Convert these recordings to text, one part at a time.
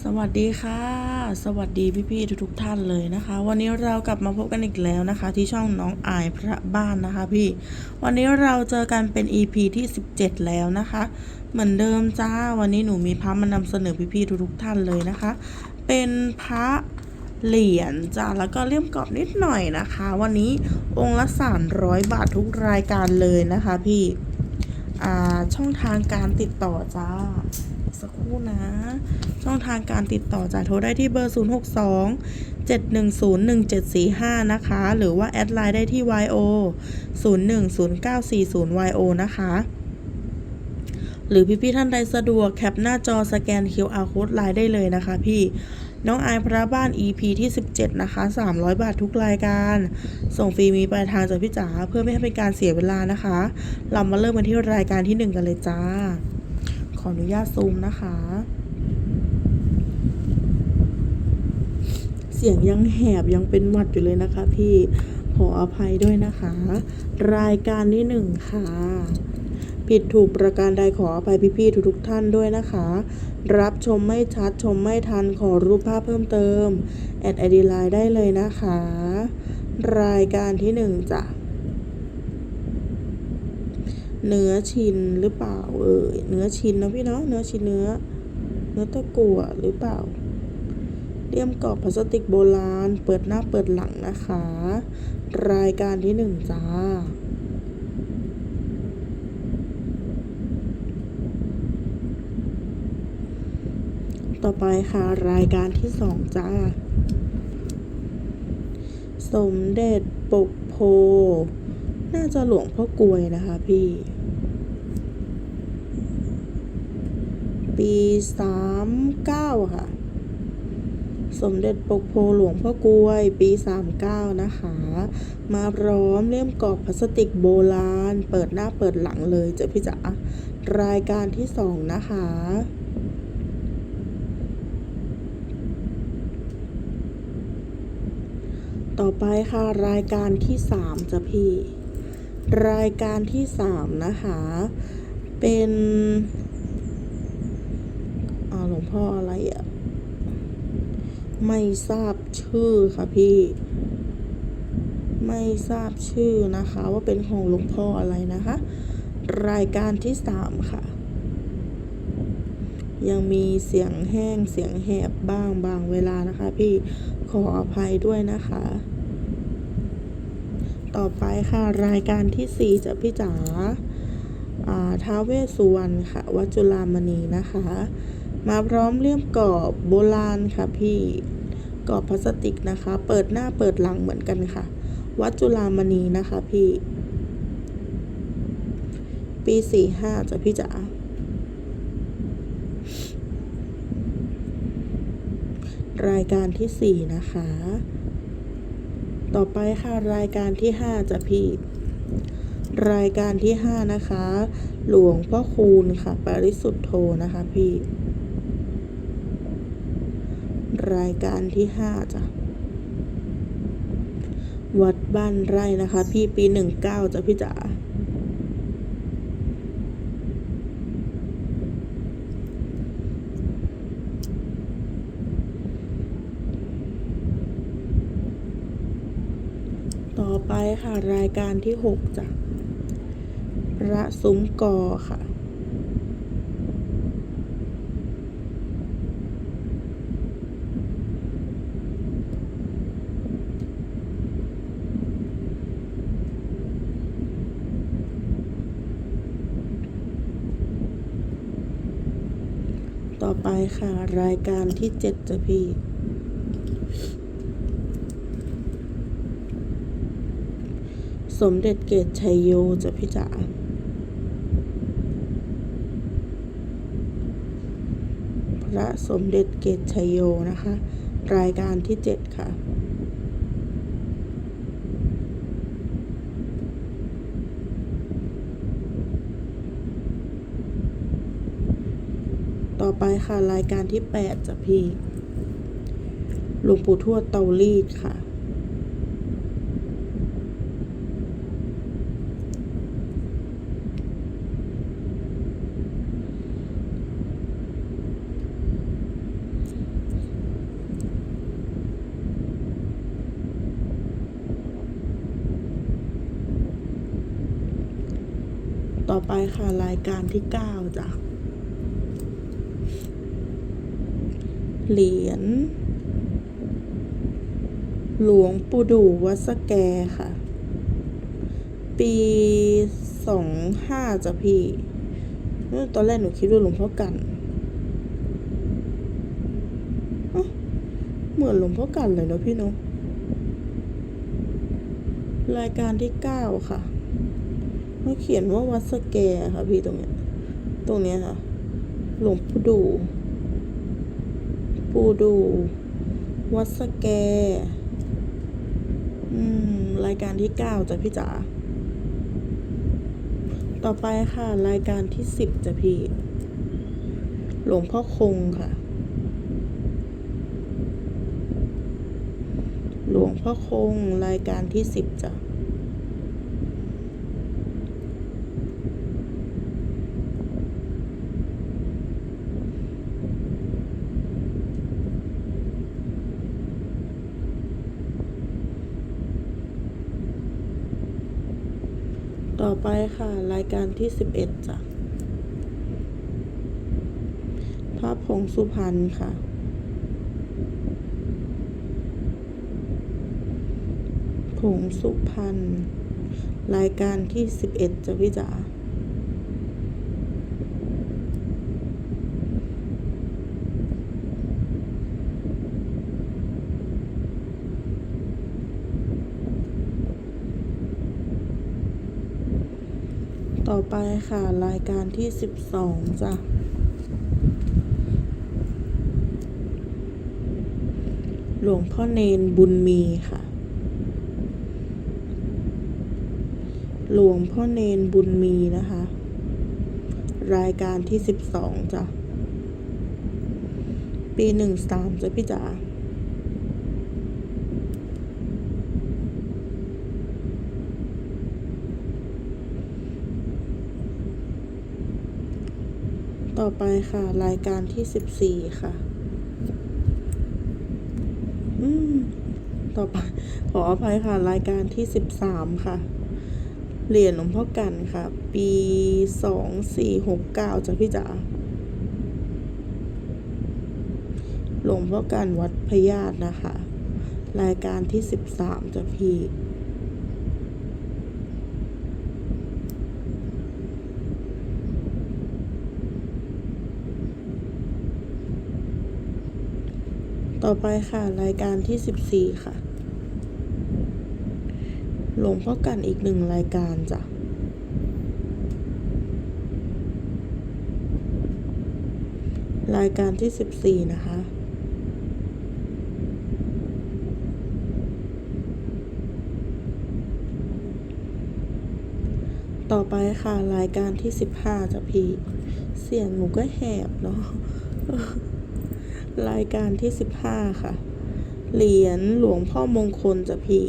สวัสดีค่ะ สวัสดีพี่ๆทุกๆท่านเลยนะคะ วันนี้เรากลับมาพบกันอีกแล้วนะคะ ที่ช่องน้องอายพระบ้านนะคะพี่ วันนี้เราเจอกันเป็น EP ที่ 17 แล้วนะคะ เหมือนเดิมจ้า วันนี้หนูมีพระมานำเสนอพี่ๆทุกๆท่านเลยนะคะ เป็นพระเหรียญจ้าแล้วก็เลี่ยมกรอบนิดหน่อยนะคะ วันนี้องค์ละ 300 บาททุกรายการเลยนะคะพี่ช่องทางการติดต่อจ้า สักครู่นะ ช่องทางการติดต่อจะโทรได้ที่เบอร์ 062 710 1745 นะคะ หรือว่าแอดไลน์ได้ที่ YO 010940 YO นะคะ หรือพี่ๆท่านใดสะดวกแคปหน้าจอสแกน QR code ไลน์ได้เลยนะคะพี่น้องอายพระบ้าน EP ที่ 17 นะคะ 300 บาททุกรายการ ส่งฟรีมีปลายทางจากพี่จ๋าเพื่อไม่ให้เป็นการเสียเวลานะคะ เรามาเริ่มกันที่รายการที่ 1 กันเลยจ้า ขออนุญาตซูมนะคะ เสียงยังแหบยังเป็นหวัดอยู่เลยนะคะ พี่ขออภัยด้วยนะคะ รายการที่หนึ่งค่ะ ผิดถูกประการใดขออภัยพี่ๆทุกๆท่านด้วยนะคะ รับชมไม่ชัดชมไม่ทันขอรูปภาพเพิ่มเติมแอดไอดีไลน์ได้เลยนะคะ รายการที่หนึ่งจ้ะ เนื้อชินหรือเปล่าเอ่ยเนื้อชินนะพี่เนาะเนื้อชินเนื้อ เนื้อตะกั่วหรือเปล่าเลี่ยมกรอบพลาสติกโบราณ เปิดหน้าเปิดหลังนะคะ รายการที่หนึ่งจ้า ต่อไปค่ะรายการที่สองจ้า สมเด็จปกโพ น่าจะหลวงพ่อกลวยนะคะพี่ ปีสามเก้าค่ะ สมเด็จปกโพหลวงพ่อกลวยปีสามเก้านะคะ มาพร้อมเล่มกรอบพลาสติกโบราณ เปิดหน้าเปิดหลังเลยเจ้าพี่จ๋ารายการที่สองนะคะต่อไปค่ะรายการที่สามจ้ะพี่ รายการที่สามนะคะ เป็น พ่ออะไรอะ่ะไม่ทราบชื่อค่ะพี่ ไม่ทราบชื่อนะคะ ว่าเป็นของหลวงพ่ออะไรนะคะ รายการที่สามค่ะ ยังมีเสียงแห้งเสียงแหบบ้างบางเวลานะคะพี่ขออภัยด้วยนะคะ ต่อไปค่ะ รายการที่สี่จะพี่จ๋าอ่าท้าวเวสสุวรรณค่ะวัดจุฬามณีนะคะ มาพร้อมเลี่ยมกรอบโบราณค่ะพี่กรอบพลาสติกนะคะ เปิดหน้าเปิดหลังเหมือนกันค่ะ วัดจุฬามณีนะคะพี่ ปีสี่ห้าจ้ะพี่จ๋ารายการที่สี่นะคะ ต่อไปค่ะรายการที่ห้าจะพี่ รายการที่ห้านะคะ หลวงพ่อคูณค่ะ ปริสุทธโธนะคะพี่ รายการที่ห้าจ้ะวัดบ้านไร่นะคะ พี่ปีหนึ่งเก้าจ้ะพี่จ๋าต่อไปค่ะรายการที่หกจ้ะพระซุ้มกอค่ะ ต่ อไปค่ะ รายการที่เจ็ดจะพี่ สมเด็จเกตชัยโยจะพี่จ๋าพระสมเด็จเกตชัยโยนะคะ รายการที่เจ็ดค่ะ ค่ะ รายการที่ 8จ้ะพี่ หลวงปู่ทวดเตารีดค่ะ ต่อไปค่ะ รายการที่ 9จ้ะ เหรียญหลวงปู่ดู่วัดสแกค่ะ ปีสองห้าจ้ะพี่ตอนแรกหนูคิดว่าหลวงพ่อกันเหมือนหลวงพ่อกันเลยเนะพี่เนาะรายการที่เก้าค่ะเขาเขียนว่าวัดสแกค่ะพี่ตรงเนี้ย ตรงเนี้ยค่ะ หลวงปู่ดู่ ปูดู วัดสแก อืม รายการที่เก้าจ้ะพี่จ๋า ต่อไปค่ะ รายการที่สิบจ้ะพี่ หลวงพ่อคงค่ะ หลวงพ่อคงรายการที่สิบจ้ะ ต่อไปค่ะ รายการที่สิบเอ็ดจ้ะพระผงสุพรรณค่ะ ผงสุพรรณรายการที่สิบเอ็ดจ้ะพี่จ๋า ต่อไปค่ะ รายการที่สิบสองจ้ะหลวงพ่อเนนบุญมีค่ะ หลวงพ่อเนนบุญมีนะคะ รายการที่สิบสองจ้ะ ปีหนึ่งสามจ้ะพี่จ๋า ต่อไปค่ะ รายการที่สิบสี่ค่ะ อืม ต่อไป ขออภัยค่ะ รายการที่สิบสามค่ะ เหรียญหลวงพ่อกันค่ะ ปีสองสี่หกเก้าจ้ะพี่จ๋าหลวงพ่อกันวัดพญาตนะคะ รายการที่สิบสามจ้ะพี่ ต่อไปค่ะ รายการที่สิบสี่ค่ะ หลวงพ่อกันอีกหนึ่งรายการจ้ะรายการที่สิบสี่นะคะ ต่อไปค่ะ รายการที่สิบห้าจ้ะพี่ เสียงหนูก็แหบเนาะ รายการที่สิบห้าค่ะ เหรียญหลวงพ่อมงคลจ้ะพี่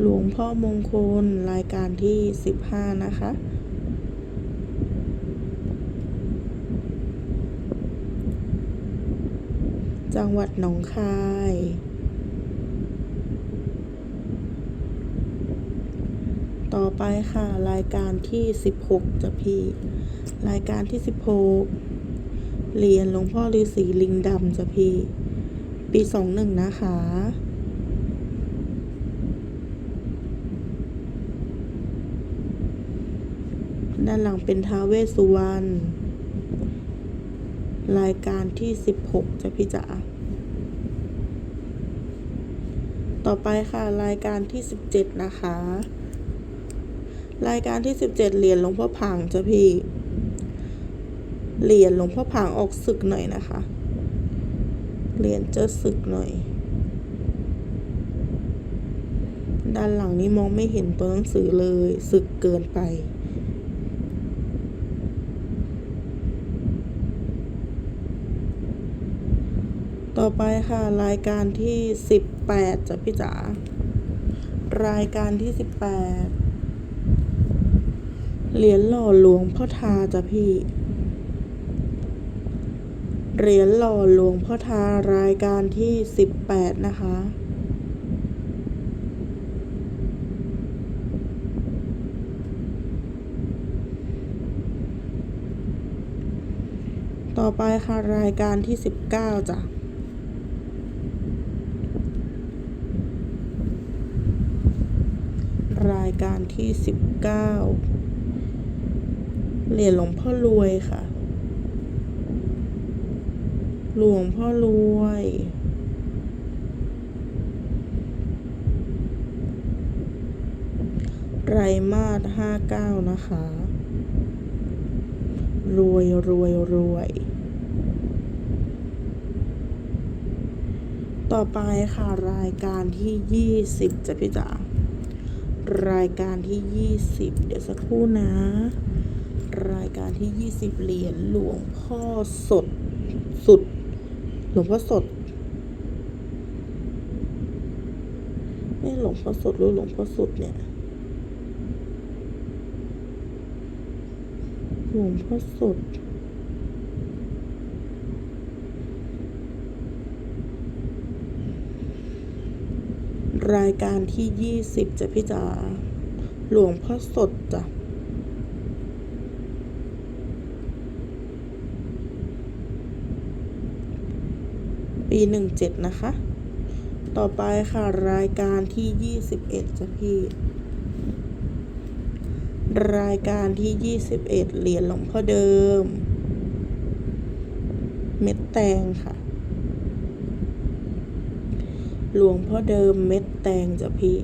หลวงพ่อมงคลรายการที่สิบห้านะคะ จังหวัดหนองคายต่อไปค่ะ รายการที่สิบหกจ้ะพี่ รายการที่สิบหก เหรียญหลวงพ่อฤาษีลิงดำจ้ะพี่ ปีสองหนึ่งนะคะ ด้านหลังเป็นท้าเวสุวรรณรายการที่สิบหกจ้ะพี่จ๋าต่อไปค่ะรายการที่สิบเจ็ดนะคะ รายการที่สิบเจ็ดเหรียญหลวงพ่อผางจ้ะพี่ เหรียญหลวงพ่อผางออกศึกหน่อยนะคะ เหรียญเจอศึกหน่อย ด้านหลังนี้มองไม่เห็นตัวหนังสือเลยศึกเกินไปต่อไปค่ะ รายการที่สิบแปดจ้ะพี่จ๋ารายการที่สิบแปดเหรียญหล่อหลวงพ่อทาจ้ะพี่ เหรียญหล่อหลวงพ่อทารายการที่ 18 นะคะ ต่อไปค่ะรายการที่ 19 จ้ะรายการที่ 19 เหรียญหลวงพ่อรวยค่ะ หลวงพ่อรวย ไรมาสห้าเก้านะคะ รวยรวยรวย ต่อไปค่ะรายการที่ยี่สิบจะพี่จ๋ารายการที่ยี่สิบเดี๋ยวสักครู่นะ รายการที่ยี่สิบเหรียญหลวงพ่อสดสุด ลวงพ่อสดไม่หลวงพ่อสดหรือหลวงพ่อสุดเนี่ยหลวงพ่อสดรายการที่ยี่สิบจะพี่จ๋าหลวงพ่อสดจ้ะ ปีหนึ่งเจ็ดนะคะ ต่อไปค่ะรายการที่ยี่สิบเอ็ดจ้ะพี่ รายการที่ยี่สิบเอ็ดเหรียญหลวงพ่อเดิม เม็ดแตงค่ะ หลวงพ่อเดิมเม็ดแตงจ้ะพี่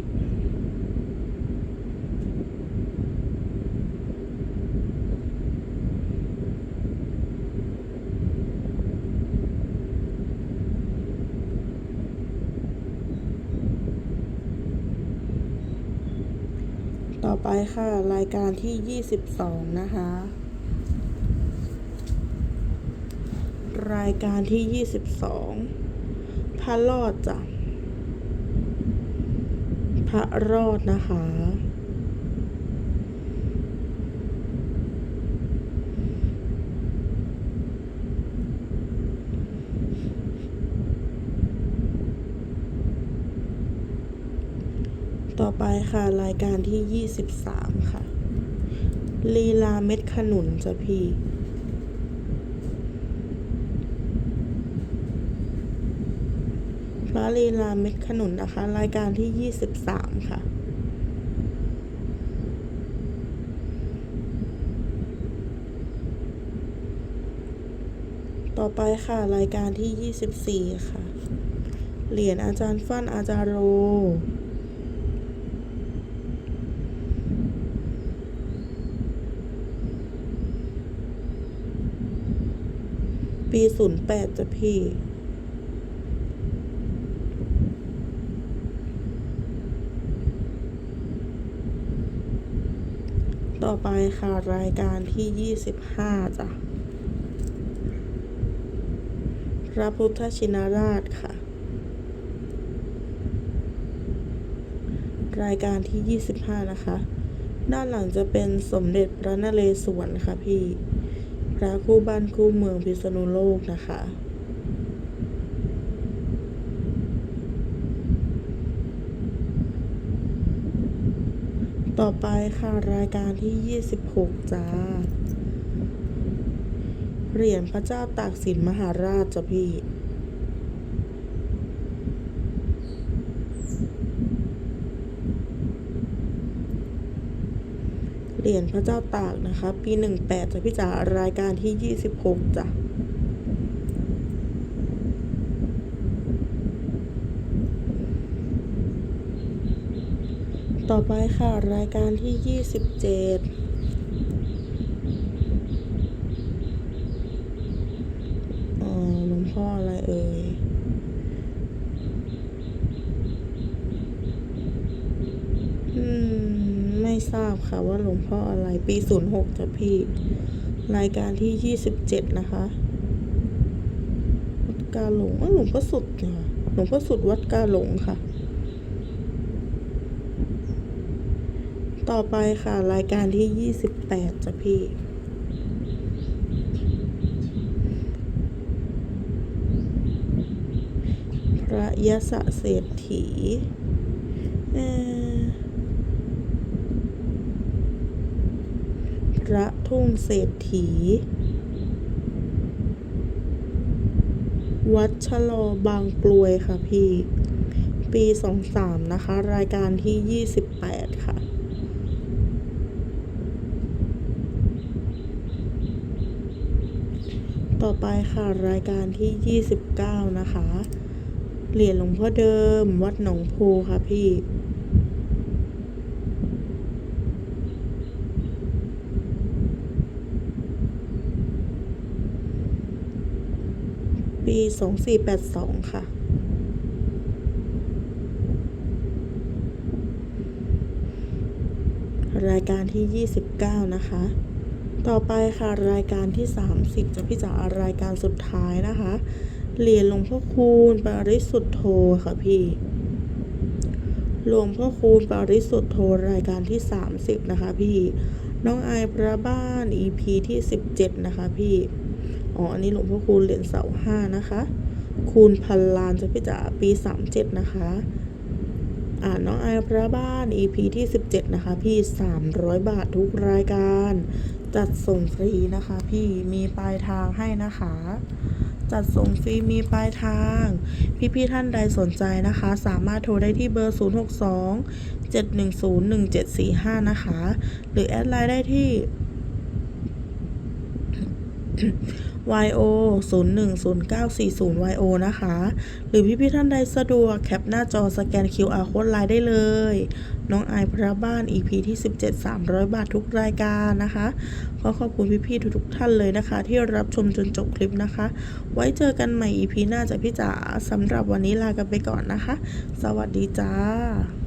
ต่อไป ค่ะ รายการที่ 22 นะคะ รายการที่ 22 พระรอดจ้ะ พระรอดนะคะ ไปค่ะรายการที่ 23 ค่ะ ลีลาเม็ดขนุนจ้ะพี่พระลีลาเม็ดขนุนนะคะ รายการที่ 23 ค่ะต่อไปค่ะ รายการที่ 24 ค่ะ เหรียญอาจารย์ฟั่นอาจารย์โร ปี08จ้ะพี่ ต่อไปค่ะ รายการที่25จ้ะ พระพุทธชินราชค่ะ รายการที่25นะคะ ด้านหลังจะเป็นสมเด็จพระนเรศวรค่ะพี่ะ คู่บ้านคู่เมืองพิษณุโลกนะคะต่อไปค่ะ รายการที่ 26 จ้า เหรียญพระเจ้าตากสินมหาราชจ้ะพี่ เหรียญพระเจ้าตากนะคะ ปี 18จ้ะพี่จ๋ารายการที่ 26จ้ะต่อไปค่ะ รายการที่ 27 อ๋อหลวงพ่ออะไรเอ่ย อืม ไม่ทราบค่ะ ว่าหลวงพ่ออะไรปี06จ้ะพี่ รายการที่27นะคะวัดกาหลงหลวงพ่อสุดค่ะหลวงพ่อสุดวัดกาหลงค่ะ ต่อไปค่ะ รายการที่28จ้ะพี่พระยศเศรษฐีเอ่อพ ระทุ่งเศรษฐี วัดชะลอบางกลวยค่ะพี่ ปีสองสามนะคะ รายการที่ยี่สิบแปดค่ะต่อไปค่ะรายการที่ยี่สิบเก้านะคะ เหรียญหลวงพ่อเดิม วัดหนองโพค่ะพี่ ปีสองสี่แปดสองค่ะ รายการที่29นะคะ ต่อไปค่ะรายการที่30จะพิจารณารายการสุดท้ายนะคะเหรียญหลวงพ่อคูณปริสุทธโธค่ะพี่หลวงพ่อคูณปริสุทธโธรายการที่ 30 นะคะพี่ น้องอายพระบ้าน EP ที่ 17 นะคะพี่ อ๋อ อันนี้หลวงพ่อคูณเหรียญเสาห้านะคะ คูณพันล้านจะพิจารณาปี37นะคะ อ่าน้องไอพระบ้าน EP ที่17นะคะ พี่300บาททุกรายการ จัดส่งฟรีนะคะ พี่มีปลายทางให้นะคะจัดส่งฟรีมีปลายทาง พี่ๆท่านใดสนใจนะคะ สามารถโทรได้ที่เบอร์ 062 710 1745 นะคะ หรือแอดไลน์ได้ที่ YO 010940 YO นะคะ หรือพี่ๆท่านใดสะดวกแคปหน้าจอสแกน QR โค้ดไลน์ได้เลย น้องไอายพระบ้าน EP ที่ 17 300 บาททุกรายการนะคะขอขอบคุณพี่ๆทุกๆท่านเลยนะคะ ที่รับชมจนจบคลิปนะคะ ไว้เจอกันใหม่ EP หน้าจากพี่จ๋าสำหรับวันนี้ลากันไปก่อนนะคะ สวัสดีจ้า